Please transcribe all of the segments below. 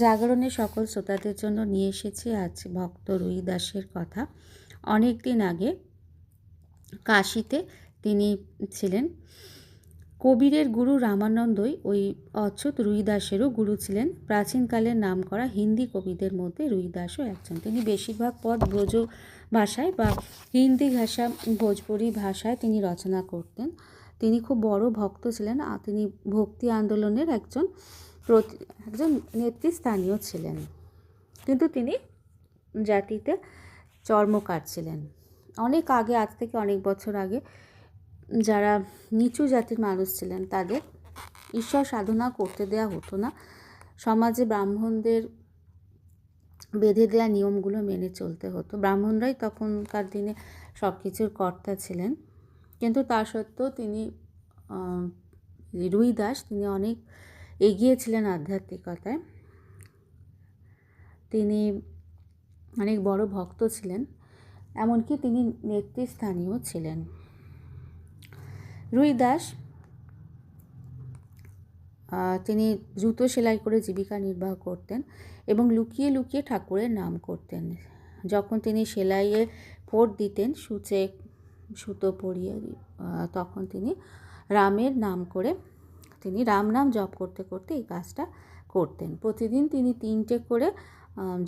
জাগরণের সকল শ্রোতাদের জন্য নিয়ে এসেছি আজ ভক্ত রুই দাসের কথা। অনেক দিন আগে কাশিতে তিনি ছিলেন। কবিরের গুরু রামানন্দই ওই অচ্যুত রুইদাসেরও গুরু ছিলেন। প্রাচীনকালের নাম করা হিন্দি কবিদের মধ্যে রুইদাসও একজন। তিনি বেশিরভাগ পদ ব্রজ ভাষায় বা হিন্দি ভাষা, ভোজপুরি ভাষায় তিনি রচনা করতেন। তিনি খুব বড় ভক্ত ছিলেন। তিনি ভক্তি আন্দোলনের একজন একজন নেতৃস্থানীয় ছিলেন। কিন্তু তিনি জাতিতে চর্মকার ছিলেন। অনেক আগে, আজ থেকে অনেক বছর আগে, যারা নিচু জাতির মানুষ ছিলেন, তাদের ঈশ্বর সাধনা করতে দেওয়া হতো না। সমাজে ব্রাহ্মণদের বেঁধে দেওয়া নিয়মগুলো মেনে চলতে হতো। ব্রাহ্মণরাই তখনকার দিনে সব কিছুর কর্তা ছিলেন। কিন্তু তা সত্ত্বেও তিনি রুই দাস তিনি অনেক এগিয়ে ছিলেন আধ্যাত্মিকতায়। তিনি অনেক বড় ভক্ত ছিলেন, এমনকি তিনি নেতৃস্থানীয় ছিলেন। রুই দাস তিনি জুতো সেলাই করে জীবিকা নির্বাহ করতেন এবং লুকিয়ে লুকিয়ে ঠাকুরের নাম করতেন। যখন তিনি সেলাইয়ে ফোট দিতেন, সূচে, সুতো পরিয়ে তখন তিনি রামের নাম করে তিনি রাম নাম জপ করতে করতে এই কাজটা করতেন। প্রতিদিন তিনি তিনটে করে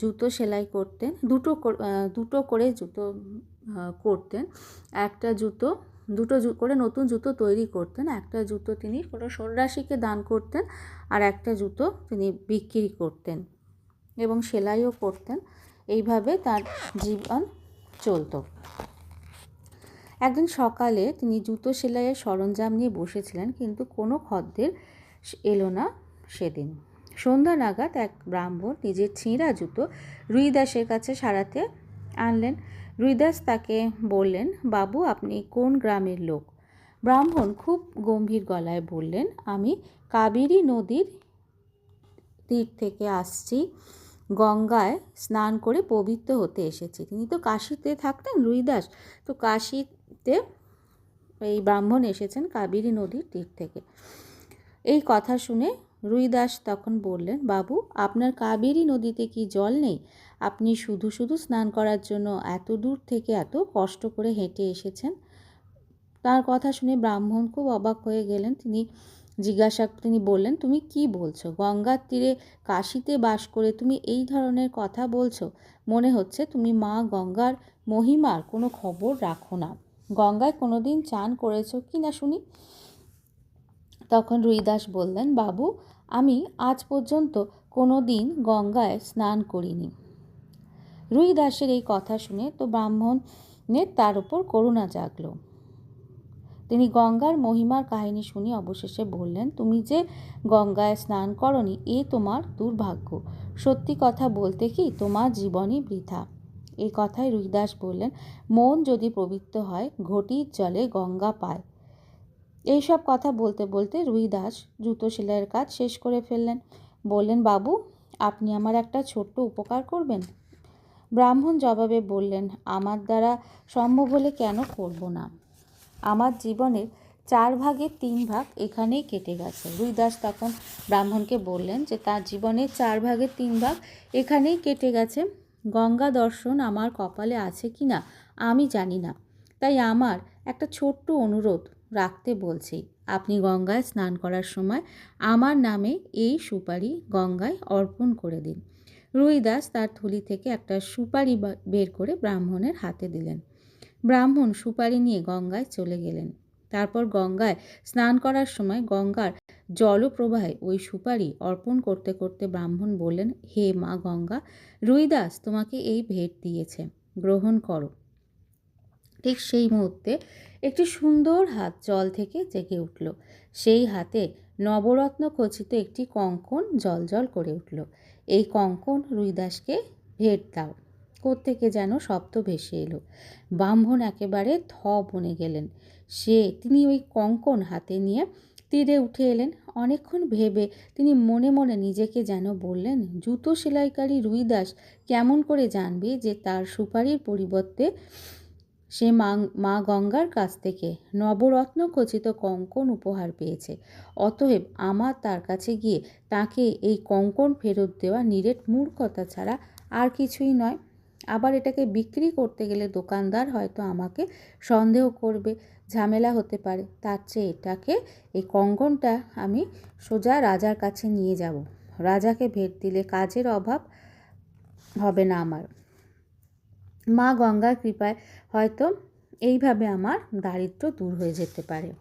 জুতো সেলাই করতেন, দুটো দুটো করে জুতো করতেন। একটা জুতো, দুটো করে নতুন জুতো তৈরি করতেন। একটা জুতো তিনি কোনো সন্ন্যাসীকে দান করতেন আর একটা জুতো তিনি বিক্রি করতেন এবং সেলাইও করতেন। এইভাবে তার জীবন চলতো। একদিন সকালে তিনি জুতো সেলাইয়ের সরঞ্জাম নিয়ে বসেছিলেন, কিন্তু কোনো খদ্দের এলো না সেদিন। সন্ধ্যা নাগাদ এক ব্রাহ্মণ নিজের ছিঁড়া জুতো রুইদাসের কাছে সারাতে আনলেন। রুইদাস তাকে বললেন, বাবু, আপনি কোন গ্রামের লোক? ব্রাহ্মণ খুব গম্ভীর গলায় বললেন, আমি কাবেরী নদীর তীর থেকে আসছি। গঙ্গায় স্নান করে পবিত্র হতে এসেছি। তিনি তো কাশিতে থাকতেন রুইদাস। তো কাশিতে এই ব্রাহ্মণ এসেছেন কাবেরী নদীর তীর থেকে। এই কথা শুনে রুইদাস তখন বললেন, বাবু, আপনার কাবেরী নদীতে কি জল নেই? আপনি শুধু শুধু স্নান করার জন্য এত দূর থেকে এত কষ্ট করে হেঁটে এসেছেন? তার কথা শুনে ব্রাহ্মণ খুব অবাক হয়ে গেলেন। তিনি জিজ্ঞাসা, তিনি বললেন, তুমি কি বলছো? গঙ্গার তীরে কাশিতে বাস করে তুমি এই ধরনের কথা বলছো? মনে হচ্ছে তুমি মা গঙ্গার মহিমার কোনো খবর রাখো না। গঙ্গায় কোনো দিন চান করেছ কি না শুনি? তখন রুইদাস বললেন, বাবু, আমি আজ পর্যন্ত কোনো দিন গঙ্গায় স্নান করিনি। রুইদাসের এই কথা শুনে তো ব্রাহ্মণের তার উপর করুণা জাগলো। তিনি গঙ্গার মহিমার কাহিনী শুনে অবশেষে বললেন, তুমি যে গঙ্গায় স্নান করনি, এ তোমার দুর্ভাগ্য। সত্যি কথা বলতে কি, তোমার জীবনই বৃথা। এই কথায় রুইদাস বললেন, মন যদি পবিত্র হয়, ঘটির জলে গঙ্গা পায়। এইসব কথা বলতে বলতে রুইদাস জুতো সেলাইয়ের কাজ শেষ করে ফেললেন। বললেন, বাবু, আপনি আমার একটা ছোট্ট উপকার করবেন? ব্রাহ্মণ জবাবে বললেন, আমার দ্বারা সম্ভব হলে কেন করব না? আমার জীবনের চার ভাগের তিন ভাগ এখানেই কেটে গেছে। রুইদাস তখন ব্রাহ্মণকে বললেন যে, তার জীবনের চার ভাগের তিন ভাগ এখানেই কেটে গেছে। গঙ্গা দর্শন আমার কপালে আছে কি না, আমি জানি না। তাই আমার একটা ছোট্ট অনুরোধ রাখতে বলছি, আপনি গঙ্গায় স্নান করার সময় আমার নামে এই সুপারি গঙ্গায় অর্পণ করে দিন। রুইদাস তার থলি থেকে একটা সুপারি বের করে ব্রাহ্মণের হাতে দিলেন। ব্রাহ্মণ সুপারি নিয়ে গঙ্গায় চলে গেলেন। তারপর গঙ্গায় স্নান করার সময় গঙ্গার জলপ্রবাহে ওই সুপারি অর্পণ করতে করতে ব্রাহ্মণ বললেন, হে মা গঙ্গা, রুইদাস তোমাকে এই ভেট দিয়েছে, গ্রহণ করো। ঠিক সেই মুহূর্তে একটি সুন্দর হাত জল থেকে জেগে উঠল। সেই হাতে নবরত্ন খচিত একটি কঙ্কন জল জল করে উঠল। এই কঙ্কন, রুইদাসকে ভেট দাও। কোত্থেকে যেন শব্দ ভেসে এলো। ব্রাহ্মণ একেবারে থ বনে গেলেন। সে, তিনি ওই কঙ্কন হাতে নিয়ে তীরে উঠে এলেন। অনেকক্ষণ ভেবে তিনি মনে মনে নিজেকে যেন বললেন, জুতো সেলাইকারী রুইদাস, কেমন করে জানবে যে তার সুপারির পরিবর্তে সে মা মা গঙ্গার কাছ থেকে নবরত্ন খচিত কঙ্কন উপহার পেয়েছে। অতএব আমার তার কাছে গিয়ে তাকে এই কঙ্কন ফেরত দেওয়া নিরেট মূর্খতা ছাড়া আর কিছুই নয়। আবার এটাকে বিক্রি করতে গেলে দোকানদার হয়তো আমাকে সন্দেহ করবে। ঝামেলা হতে পারে। তার চেয়ে এটাকে, এই কঙ্কনটা আমি সোজা রাজার কাছে নিয়ে যাব। রাজাকে ভেট দিলে কাজের অভাব হবে না আমার। মা গঙ্গার কৃপায় হয়তো এইভাবে আমার দারিদ্র দূর হয়ে যেতে পারে।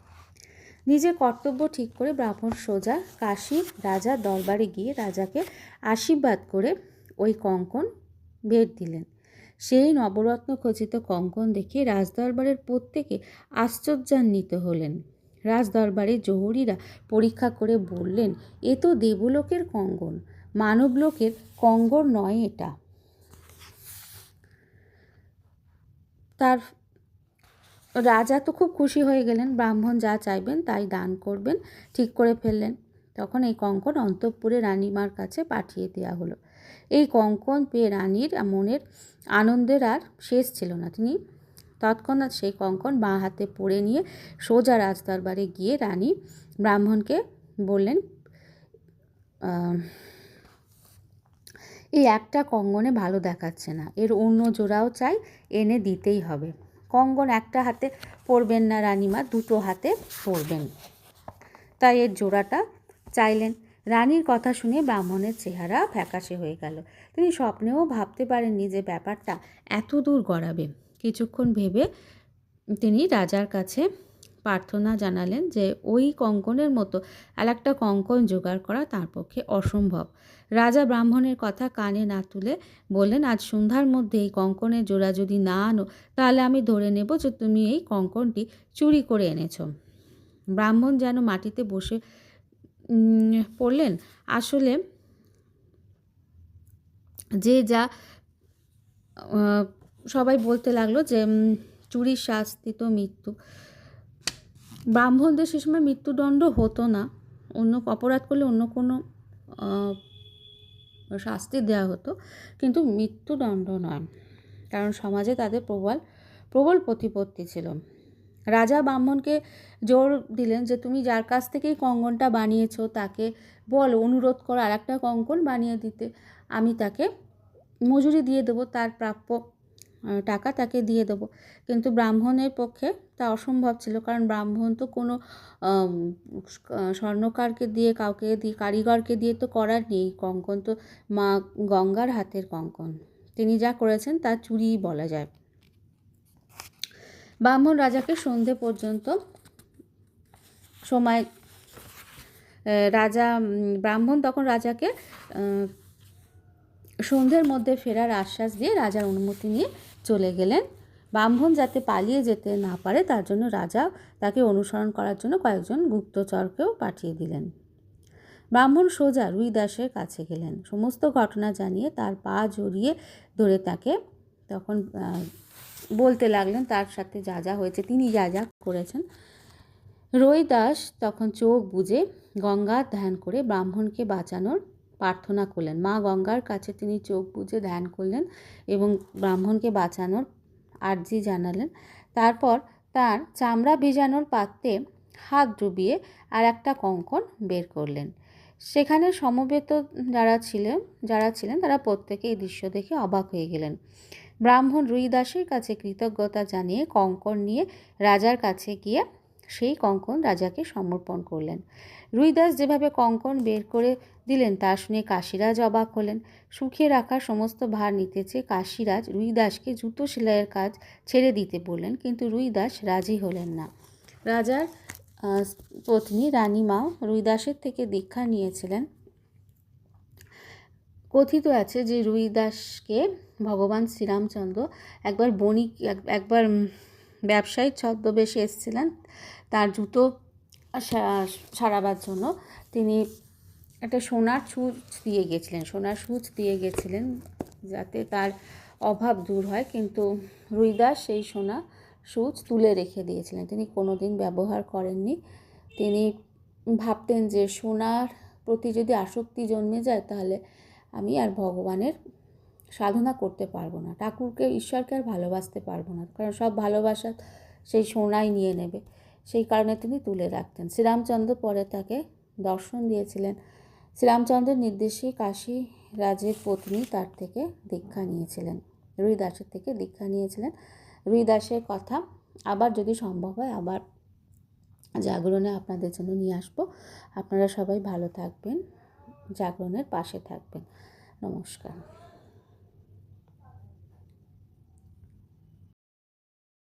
নিজের কর্তব্য ঠিক করে ব্রাহ্মণ সোজা কাশীর রাজার দরবারে গিয়ে রাজাকে আশীর্বাদ করে ওই কঙ্কন ভেট দিলেন। সেই নবরত্ন খচিত কঙ্কন দেখে রাজদরবারের প্রত্যেকে আশ্চর্যান্বিত হলেন। রাজদরবারে জহুরিরা পরীক্ষা করে বললেন, এ তো দেবলোকের কঙ্গন মানবলোকের কঙ্গন নয় এটা। তার রাজা তো খুব খুশি হয়ে গেলেন, ব্রাহ্মণ যা চাইবেন তাই দান করবেন, ঠিক করে ফেললেন। তখন এই কঙ্কন অন্তঃপুরে রানীমার কাছে পাঠিয়ে দেওয়া হলো। এই কঙ্কন পেয়ে রানীর মনের আনন্দের আর শেষ ছিল না। তিনি তৎক্ষণাৎ সেই কঙ্কন বাঁ হাতে পড়ে নিয়ে সোজা রাজদরবারে গিয়ে রানী ব্রাহ্মণকে বললেন এই একটা কঙ্গনে ভালো দেখাচ্ছে না, এর অন্য জোড়াও চাই, এনে দিতেই হবে। কঙ্গন একটা হাতে পরবেন না রানীমা, দুটো হাতে পরবেন তাই এর জোড়াটা চাইলেন। রানীর কথা শুনে ব্রাহ্মণের চেহারা ফ্যাকাশে হয়ে গেল। তিনি স্বপ্নেও ভাবতে পারেননি যে ব্যাপারটা এত দূর গড়াবে। কিছুক্ষণ ভেবে তিনি রাজার কাছে প্রার্থনা জানালেন যে ওই কঙ্কনের মতো আর একটা কঙ্কন জোগাড় করা তার পক্ষে অসম্ভব। রাজা ব্রাহ্মণের কথা কানে না তুলে বললেন, আজ সন্ধ্যার মধ্যে এই কঙ্কনের জোড়া যদি না আনো, তাহলে আমি ধরে নেব যে তুমি এই কঙ্কনটি চুরি করে এনেছ। ব্রাহ্মণ যেন মাটিতে বসে পড়লেন। আসলে যে যা সবাই বলতে লাগল যে চুরির শাস্তি তো মৃত্যু। ব্রাহ্মণদের সে সময় মৃত্যুদণ্ড হতো না। অন্য অপরাধ করলে অন্য কোনো শাস্তি দেওয়া হতো। কিন্তু মৃত্যুদণ্ড নয়। কারণ সমাজে তাদের প্রবল প্রবল প্রতিপত্তি ছিল। রাজা ব্রাহ্মণকে জোর দিলেন যে, তুমি যার কাছ থেকেই কঙ্কনটা বানিয়েছো, তাকে বল, অনুরোধ করো আর একটা কঙ্কন বানিয়ে দিতে। আমি তাকে মজুরি দিয়ে দেবো, তার প্রাপ্য টাকা তাকে দিয়ে দেবো। কিন্তু ব্রাহ্মণের পক্ষে তা অসম্ভব ছিল, কারণ ব্রাহ্মণ তো কোনো স্বর্ণকারকে দিয়ে, কাউকে দিয়ে, কারিগরকে দিয়ে তো করার নেই। কঙ্কন তো মা গঙ্গার হাতের কঙ্কন তিনি যা করেছেন তা চুরি বলা যায়। ব্রাহ্মণ রাজাকে সন্ধে পর্যন্ত সময় রাজা ব্রাহ্মণ তখন রাজাকে সন্ধ্যের মধ্যে ফেরার আশ্বাস দিয়ে রাজার অনুমতি নিয়ে চলে গেলেন। ব্রাহ্মণ যাতে পালিয়ে যেতে না পারে, তার জন্য রাজা তাকে অনুসরণ করার জন্য কয়েকজন গুপ্তচরকেও পাঠিয়ে দিলেন। ব্রাহ্মণ সোজা রুই দাসের কাছে গেলেন। সমস্ত ঘটনা জানিয়ে তার পা জড়িয়ে ধরে তাকে তখন বলতে লাগলেন তার সাথে যা যা হয়েছে, তিনি যা যা করেছেন। রই দাস তখন চোখ বুঝে গঙ্গা ধ্যান করে ব্রাহ্মণকে বাঁচানোর প্রার্থনা করলেন। মা গঙ্গার কাছে তিনি চোখ বুঝে ধ্যান করলেন এবং ব্রাহ্মণকে বাঁচানোর আর্জি জানালেন। তারপর তার চামড়া ভেজানোর পাত্রে হাত ডুবিয়ে আর একটা কঙ্কন বের করলেন। সেখানে সমবেত যারা ছিলেন যারা ছিলেন, তারা প্রত্যেকে এই দৃশ্য দেখে অবাক হয়ে গেলেন। ব্রাহ্মণ রুইদাসের কাছে কৃতজ্ঞতা জানিয়ে কঙ্কন নিয়ে রাজার কাছে গিয়ে সেই কঙ্কন রাজাকে সমর্পণ করলেন। রুইদাস যেভাবে কঙ্কন বের করে দিলেন, তা শুনে কাশিরাজ অবাক হলেন। সুখে রাখা সমস্ত ভার নিতে চেয়ে কাশিরাজ রুইদাসকে জুতো সেলাইয়ের কাজ ছেড়ে দিতে বললেন, কিন্তু রুইদাস রাজি হলেন না। রাজার পত্নী রানীমা রুইদাসের থেকে দীক্ষা নিয়েছিলেন। কথিত আছে যে রুইদাসকে ভগবান শ্রীরামচন্দ্র একবার বণিক একবার ব্যবসায়ী ছদ্মবেশে এসেছিলেন তার জুতো সারাবার জন্য। তিনি একটা সোনার সূচ দিয়ে গেছিলেন, সোনার সূচ দিয়ে গেছিলেন যাতে তার অভাব দূর হয়, কিন্তু রুইদাস সেই সোনা সূচ তুলে রেখে দিয়েছিলেন। তিনি কোনো দিন ব্যবহার করেননি। তিনি ভাবতেন যে সোনার প্রতি যদি আসক্তি জন্মে যায়, তাহলে আমি আর ভগবানের সাধনা করতে পারব না। ঠাকুরকে, ঈশ্বরকে আর ভালোবাসতে পারব না। কারণ সব ভালোবাসা সেই সোনাই নিয়ে নেবে। সেই কারণে তিনি তুলে রাখতেন। শ্রীরামচন্দ্র পরে তাকে দর্শন দিয়েছিলেন। শ্রীরামচন্দ্রের নির্দেশে কাশী রাজের পত্নী তার থেকে দীক্ষা নিয়েছিলেন। রুইদাসের থেকে দীক্ষা নিয়েছিলেন। রুইদাসের কথা আবার যদি সম্ভব হয়, আবার জাগরণে আপনাদের জন্য নিয়ে আসব। আপনারা সবাই ভালো থাকবেন, জাগরণের পাশে থাকবেন। নমস্কার।